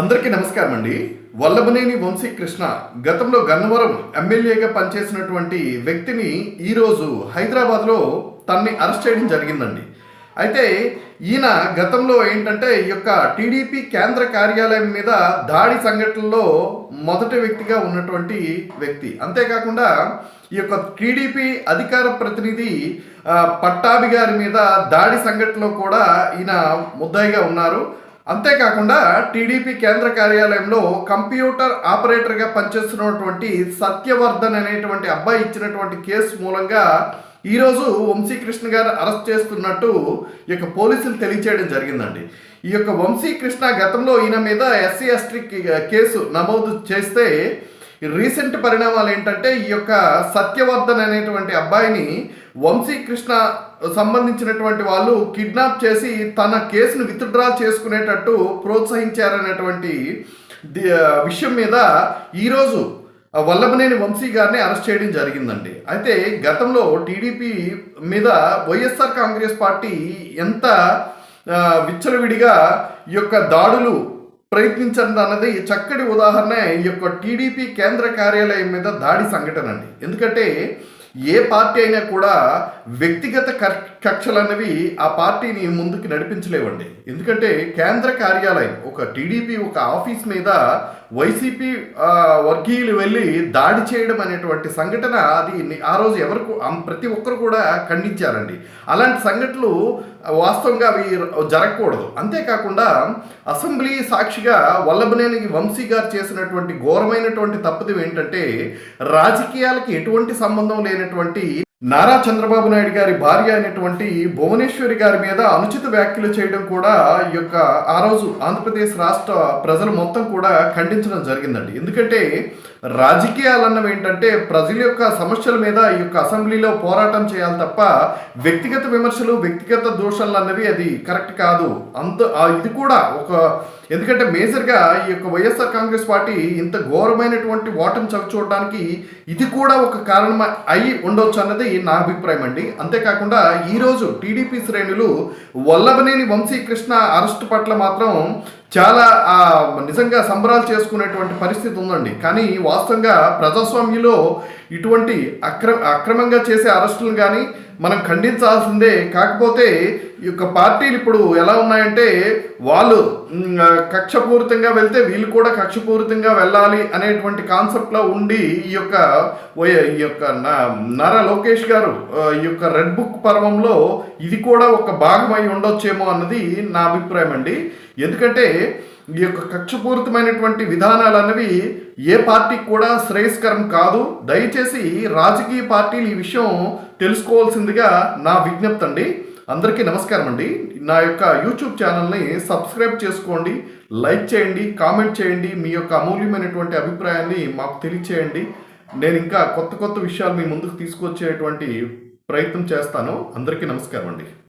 అందరికీ నమస్కారం అండి. వల్లభనేని వంశీకృష్ణ గతంలో గన్నవరం ఎమ్మెల్యేగా పనిచేసినటువంటి వ్యక్తిని ఈరోజు హైదరాబాద్లో తన్ని అరెస్ట్ చేయడం జరిగిందండి. అయితే ఈయన గతంలో ఏంటంటే ఈ యొక్క టీడీపీ కేంద్ర కార్యాలయం మీద దాడి సంఘటనలో మొదటి వ్యక్తిగా ఉన్నటువంటి వ్యక్తి. అంతేకాకుండా ఈ యొక్క టీడీపీ అధికార ప్రతినిధి పట్టాభి గారి మీద దాడి సంఘటనలో కూడా ఈయన ముద్దాయిగా ఉన్నారు. అంతేకాకుండా టీడీపీ కేంద్ర కార్యాలయంలో కంప్యూటర్ ఆపరేటర్గా పనిచేస్తున్నటువంటి సత్యవర్ధన్ అనేటువంటి అబ్బాయి ఇచ్చినటువంటి కేసు మూలంగా ఈరోజు వంశీకృష్ణ గారు అరెస్ట్ చేస్తున్నట్టు ఈ యొక్క పోలీసులు తెలియచేయడం జరిగిందండి. ఈ యొక్క వంశీకృష్ణ గతంలో ఈయన మీద ఎస్సీ ఎస్టీ కేసు నమోదు చేస్తే రీసెంట్ పరిణామాలు ఏంటంటే ఈ యొక్క సత్యవర్ధన్ అనేటువంటి అబ్బాయిని వంశీకృష్ణ సంబంధించినటువంటి వాళ్ళు కిడ్నాప్ చేసి తన కేసును విత్డ్రా చేసుకునేటట్టు ప్రోత్సహించారనేటువంటి విషయం మీద ఈరోజు వల్లభనేని వంశీ గారిని అరెస్ట్ చేయడం జరిగిందండి. అయితే గతంలో టీడీపీ మీద వైఎస్ఆర్ కాంగ్రెస్ పార్టీ ఎంత విచ్చలవిడిగా ఈ యొక్క దాడులు ప్రయత్నించండి అన్నది చక్కటి ఉదాహరణ ఈ యొక్క టీడీపీ కేంద్ర కార్యాలయం మీద దాడి సంఘటన అండి. ఎందుకంటే ఏ పార్టీ అయినా కూడా వ్యక్తిగత కక్షలు అనేవి ఆ పార్టీని ముందుకు నడిపించలేవండి. ఎందుకంటే కేంద్ర కార్యాలయం ఒక టీడీపీ ఒక ఆఫీస్ మీద వైసీపీ వర్గీయులు వెళ్ళి దాడి చేయడం అనేటువంటి సంఘటన అది ఆ రోజు ఎవరు ప్రతి ఒక్కరు కూడా ఖండించారండి. అలాంటి సంఘటనలు వాస్తవంగా అవి జరగకూడదు. అంతేకాకుండా అసెంబ్లీ సాక్షిగా వల్లభనేని వంశీ గారు చేసినటువంటి ఘోరమైనటువంటి తప్పుదం ఏంటంటే రాజకీయాలకి ఎటువంటి సంబంధం లేనటువంటి నారా చంద్రబాబు నాయుడు గారి భార్య అయినటువంటి భువనేశ్వరి గారి మీద అనుచిత వ్యాఖ్యలు చేయడం కూడా ఈ యొక్క ఆ రోజు ఆంధ్రప్రదేశ్ రాష్ట్ర ప్రజలు మొత్తం కూడా ఖండించడం జరిగిందండి. ఎందుకంటే రాజకీయాలన్నవి ఏంటంటే ప్రజల యొక్క సమస్యల మీద ఈ యొక్క అసెంబ్లీలో పోరాటం చేయాలి తప్ప వ్యక్తిగత విమర్శలు వ్యక్తిగత దోషాలు అన్నవి అది కరెక్ట్ కాదు. అంత ఇది కూడా ఒక ఎందుకంటే మేజర్గా ఈ యొక్క వైఎస్ఆర్ కాంగ్రెస్ పార్టీ ఇంత ఘోరమైనటువంటి ఓటమి చవి చూడడానికి ఇది కూడా ఒక కారణం అయి ఉండొచ్చు అన్నది నా అభిప్రాయం అండి. అంతేకాకుండా ఈరోజు టీడీపీ శ్రేణులు వల్లభనేని వంశీకృష్ణ అరెస్ట్ పట్ల మాత్రం చాలా నిజంగా సంబరాలు చేసుకునేటువంటి పరిస్థితి ఉందండి. కానీ వాస్తవంగా ప్రజాస్వామ్యంలో ఇటువంటి అక్ర అక్రమంగా చేసే అరెస్టులను కానీ మనం ఖండించాల్సిందే. కాకపోతే ఈ యొక్క పార్టీలు ఇప్పుడు ఎలా ఉన్నాయంటే వాళ్ళు కక్షపూరితంగా వెళ్తే వీళ్ళు కూడా కక్షపూరితంగా వెళ్ళాలి అనేటువంటి కాన్సెప్ట్లో ఉండి ఈ యొక్క ఈ యొక్క నా- నారా లోకేష్ గారు ఈ యొక్క రెడ్ బుక్ పర్వంలో ఇది కూడా ఒక భాగం అయి ఉండొచ్చేమో అన్నది నా అభిప్రాయం అండి ఎందుకంటే ఈ యొక్క కక్షపూరితమైనటువంటి విధానాలు అన్నవి ఏ పార్టీకి కూడా శ్రేయస్కరం కాదు. దయచేసి రాజకీయ పార్టీలు ఈ విషయం తెలుసుకోవాల్సిందిగా నా విజ్ఞప్తి అండి. అందరికీ నమస్కారం అండి. నా యొక్క యూట్యూబ్ ఛానల్ని సబ్స్క్రైబ్ చేసుకోండి లైక్ చేయండి కామెంట్ చేయండి మీ యొక్క అమూల్యమైనటువంటి అభిప్రాయాన్ని మాకు తెలియచేయండి. నేను ఇంకా కొత్త కొత్త విషయాలు మీ ముందుకు తీసుకొచ్చేటువంటి ప్రయత్నం చేస్తాను. అందరికీ నమస్కారం అండి.